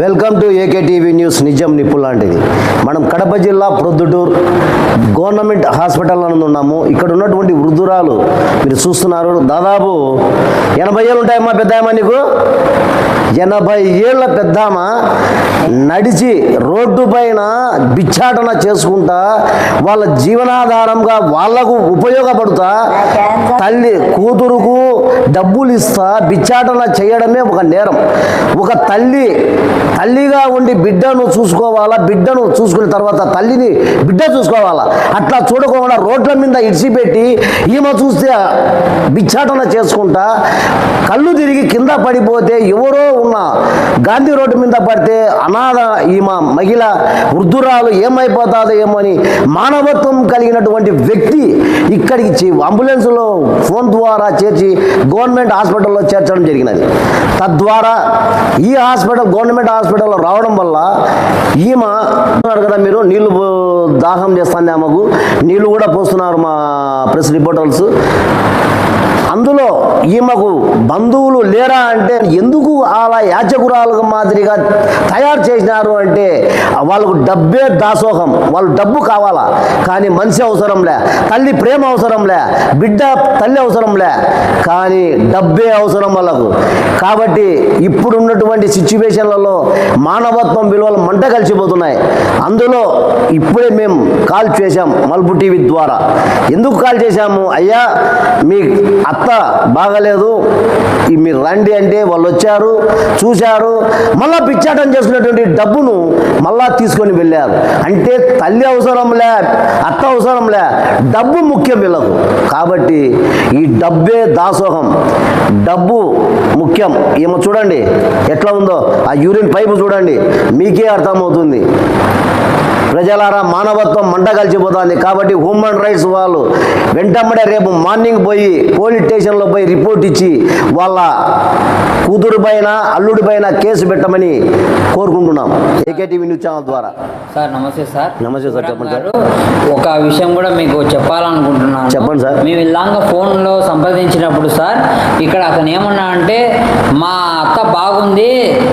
Welcome to AK TV news నిజం నిప్పు లాంటిది. మనం కడప జిల్లా ప్రొద్దుటూరు గవర్నమెంట్ హాస్పిటల్ అని ఉన్నాము. ఇక్కడ ఉన్నటువంటి వృద్ధురాలు మీరు చూస్తున్నారు. దాదాపు ఎనభై ఏళ్ళు ఉంటాయమ్మా పెద్దాయమ్మా నీకు? ఎనభై ఏళ్ళ పెద్దామ నడిచి రోడ్డు పైన బిచ్చాటన చేసుకుంటా వాళ్ళ జీవనాధారంగా వాళ్ళకు ఉపయోగపడుతా తల్లి కూతురుకు డబ్బులు ఇస్తా బిచ్చాటన చేయడమే ఒక నేరం. ఒక తల్లి తల్లిగా ఉండి బిడ్డను చూసుకోవాలా బిడ్డను చూసుకున్న తర్వాత తల్లిని బిడ్డ చూసుకోవాలా? అట్లా చూడకుండా రోడ్ల మీద ఇడిచిపెట్టి ఈమె చూస్తే బిచ్చాటన చేసుకుంటా కళ్ళు తిరిగి కింద పడిపోతే ఎవరో ఉన్న గాంధీ రోడ్డు మీద పడితే అనాథ ఈమె మహిళ వృద్ధురాలు ఏమైపోతాదో ఏమో అని మానవత్వం కలిగినటువంటి వ్యక్తి ఇక్కడికి అంబులెన్స్లో ఫోన్ ద్వారా చేర్చి గవర్నమెంట్ హాస్పిటల్లో చేర్చడం జరిగినది. తద్వారా ఈ హాస్పిటల్ గవర్నమెంట్ హాస్పిటల్లో రావడం వల్ల ఈమె కదా మీరు నీళ్ళు దాహం చేస్తుంది ఆమెకు నీళ్ళు కూడా పోస్తున్నారు మా ప్రెస్ రిపోర్టర్స్. అందులో ఈమెకు బంధువులు లేరా అంటే ఎందుకు అలా యాచకురాలుగా మాదిరిగా తయారు చేసినారు అంటే వాళ్ళకు డబ్బే దాసోహం. వాళ్ళు డబ్బు కావాలా? కానీ మనిషి అవసరంలే తల్లి ప్రేమ అవసరంలే బిడ్డ తల్లి అవసరంలే కానీ డబ్బే అవసరం వాళ్ళకు. కాబట్టి ఇప్పుడున్నటువంటి సిచ్యువేషన్లలో మానవత్వం విలువలు మంట కలిసిపోతున్నాయి. అందులో ఇప్పుడే మేము కాల్ చేశాం మల్పు టీవీ ద్వారా. ఎందుకు కాల్ చేశాము? అయ్యా మీ అత్త బాగలేదు. మీరు రండి అంటే వాళ్ళు వచ్చారు. చూశారు. మళ్ళా పిచ్చాటం చేసుకున్నటువంటి డబ్బును మళ్ళా తీసుకొని వెళ్ళారు. అంటే తల్లి అవసరంలే అత్త అవసరంలే డబ్బు ముఖ్యం వీళ్ళకు. కాబట్టి ఈ డబ్బే దాసోహం. డబ్బు ముఖ్యం. ఏమో చూడండి ఎట్లా ఉందో? ఆ యూరిన్ పైపు చూడండి మీకే అర్థమవుతుంది. ప్రజలారా మానవత్వం మంట కలిసిపోతుంది. కాబట్టి హ్యూమన్ రైట్స్ వాళ్ళు వెంటమ్మడే రేపు మార్నింగ్ పోయి పోలీస్ స్టేషన్లో పోయి రిపోర్ట్ ఇచ్చి వాళ్ళ కూతురు పైన అల్లుడి పైన కేసు పెట్టమని కోరుకుంటున్నాం. ఏకేటీవీ న్యూస్ ఛానల్ ద్వారా. సార్ నమస్తే సార్. నమస్తే సార్, చెప్పండి సార్. ఒక విషయం కూడా మీకు చెప్పాలనుకుంటున్నాను. చెప్పండి సార్. మేము ఇలాగా ఫోన్లో సంప్రదించినప్పుడు సార్ ఇక్కడ అతను ఏమన్నా అంటే మా అత్త బాగుంది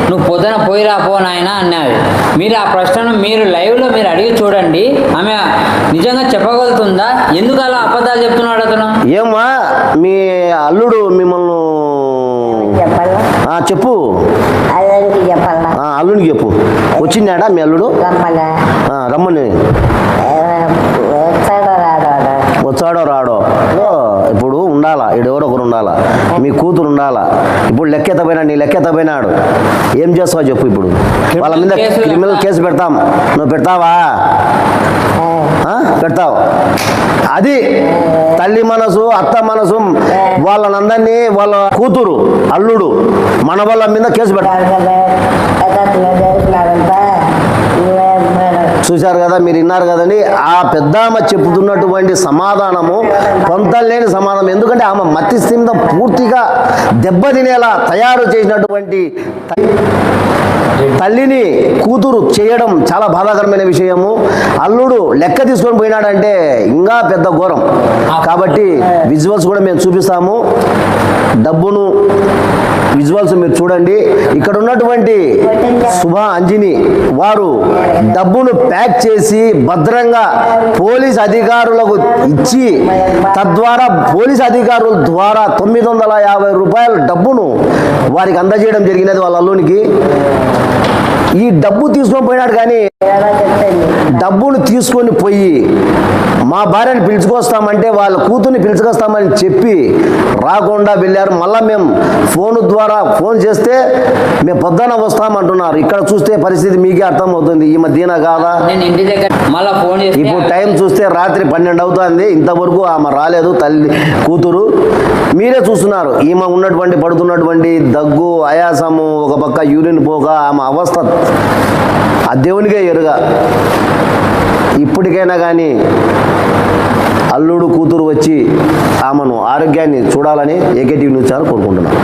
నువ్వు పొద్దున పోయిరా పో నాయన అన్నాడు. మీరు ఆ ప్రశ్నను మీరు లైవ్లో మీరు అడిగి చూడండి. ఆమె నిజంగా చెప్పగలుగుతుందా? ఎందుకు అలా అబద్ధాలు చెప్తున్నాడు అతను? ఏమ్మా మీ అల్లుడు మిమ్మల్ని చెప్పు. అల్లుడికి చెప్పు. వచ్చిందాడా మీ అల్లుడు? రమ్మని. వచ్చాడో రాడో ఇప్పుడు ఉండాలా? ఎవరో ఒకరు ఉండాలా? మీ కూతురు ఉండాలా? ఇప్పుడు లెక్కెత్తపోయినా నీ లెక్కెత్తపోయినాడు ఏం చేస్తావు చెప్పు ఇప్పుడు. వాళ్ళ మీద క్రిమినల్ కేసు పెడతాం. నువ్వు పెడతావా? ఆ? పెడతావు. అది తల్లి మనసు అత్త మనసు వాళ్ళనందరినీ వాళ్ళ కూతురు అల్లుడు మన వాళ్ళ మీద కేసు పెట్టాలి. చూశారు కదా మీరు విన్నారు కదండి? ఆ పెద్దామ చెప్తున్నటువంటి సమాధానము పొంతలేని సమాధానం. ఎందుకంటే ఆమె మతిస్థిమితం పూర్తిగా దెబ్బతినేలా తయారు చేసినటువంటి తల్లిని కూతురు చేయడం చాలా బాధాకరమైన విషయము. అల్లుడు లెక్క తీసుకొని పోయినాడంటే ఇంకా పెద్ద ఘోరం. కాబట్టి విజువల్స్ కూడా మేము చూపిస్తాము. డబ్బును విజువల్స్ మీరు చూడండి. ఇక్కడ ఉన్నటువంటి శుభా అంజిని వారు డబ్బును ప్యాక్ చేసి భద్రంగా పోలీస్ అధికారులకు ఇచ్చి తద్వారా పోలీస్ అధికారుల ద్వారా తొమ్మిది వందల యాభై రూపాయల డబ్బును వారికి అందజేయడం జరిగినది వాళ్ళ అల్లునికి. ఈ డబ్బు తీసుకొని పోయినాడు కానీ డబ్బును తీసుకొని పోయి మా భార్యని పిలుచుకొస్తామంటే వాళ్ళ కూతుర్ని పిలుచుకొస్తామని చెప్పి రాకుండా వెళ్ళారు. మళ్ళా మేము ఫోన్ ద్వారా ఫోన్ చేస్తే మేము పొద్దున వస్తామంటున్నారు. ఇక్కడ చూస్తే పరిస్థితి మీకే అర్థమవుతుంది. ఈ మధ్యన కాదా? ఇప్పుడు టైం చూస్తే రాత్రి పన్నెండు అవుతుంది. ఇంతవరకు ఆమె రాలేదు తల్లి కూతురు. మీరే చూస్తున్నారు. ఈమె ఉన్నటువంటి పడుతున్నటువంటి దగ్గు ఆయాసము ఒక పక్క యూరిన్ పోక ఆమె అవస్థ ఆ దేవునికే ఎరుగా. ఇప్పటికైనా కానీ అల్లుడు కూతురు వచ్చి ఆమెను ఆరోగ్యాన్ని చూడాలని ఏకేటీవీ న్యూస్ ఛానల్ కోరుకుంటున్నాను